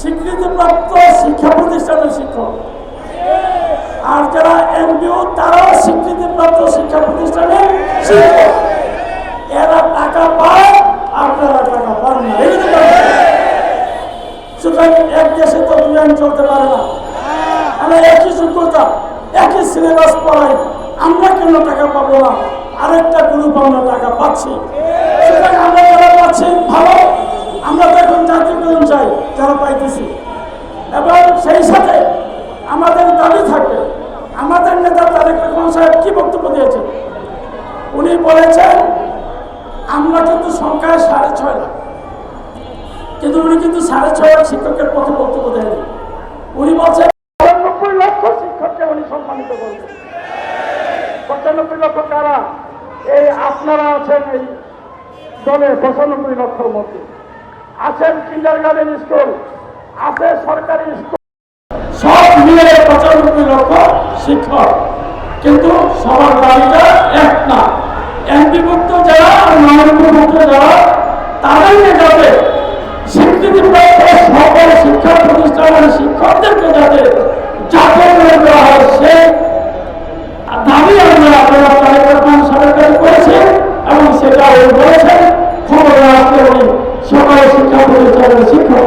স্বীকৃতিপ্রাপ্ত শিক্ষা প্রতিষ্ঠানের শিক্ষক। আর যারা এমবিও তারাও স্বীকৃতিপ্রাপ্ত শিক্ষা প্রতিষ্ঠানের শিক্ষক। এরা টাকা পায়, আপনারা টাকা পান না। সুতরাং এক দেশে তো আইন চলতে পারে না। আমরা একই যোগ্যতা একই সিলেবাস পড়াই, আমরা কেন টাকা পাবো না? আরেকটা গ্রুপ আমরা টাকা পাচ্ছি। সুতরাং আমরা যারা পাচ্ছি, ভালো, আমরা যারা পাইতেছি। এবং সেই সাথে আমাদের দাবি থাকবে। আমাদের নেতা তারেক রহমান সাহেব কি বক্তব্য দিয়েছেন? উনি বলেছেন, আমরা কিন্তু সংখ্যায় সাড়ে ছয় লাখ। কিন্তু উনি কিন্তু সাড়ে ছয় লাখ শিক্ষকের পথে বক্তব্য দেয়নি। উনি বলছেন, পঁচানব্বই লক্ষ শিক্ষককে উনি সম্মানিত করবেন। পঁচানব্বই লক্ষ কারা? এই আপনারা আছেন এই দলে পঁচানব্বই লক্ষর মধ্যে। আছেন কিন্ডার গার্ডেন স্কুল আছে সরকারি স্কুল সব মিলে পঁচানব্বই লক্ষ শিক্ষক। কিন্তু সবার দাবিটা এক না। এমপিভুক্ত যারা আর যারা তাদেরকে যাতে স্বীকৃতিপ্রাপ্ত সকল শিক্ষা প্রতিষ্ঠানের শিক্ষকদেরকে যাতে যাকে করা হয়, সে দাবি আমরা আপনারা তালিকা সরকার করেছে এবং সেটা উনি বলেছেন খুব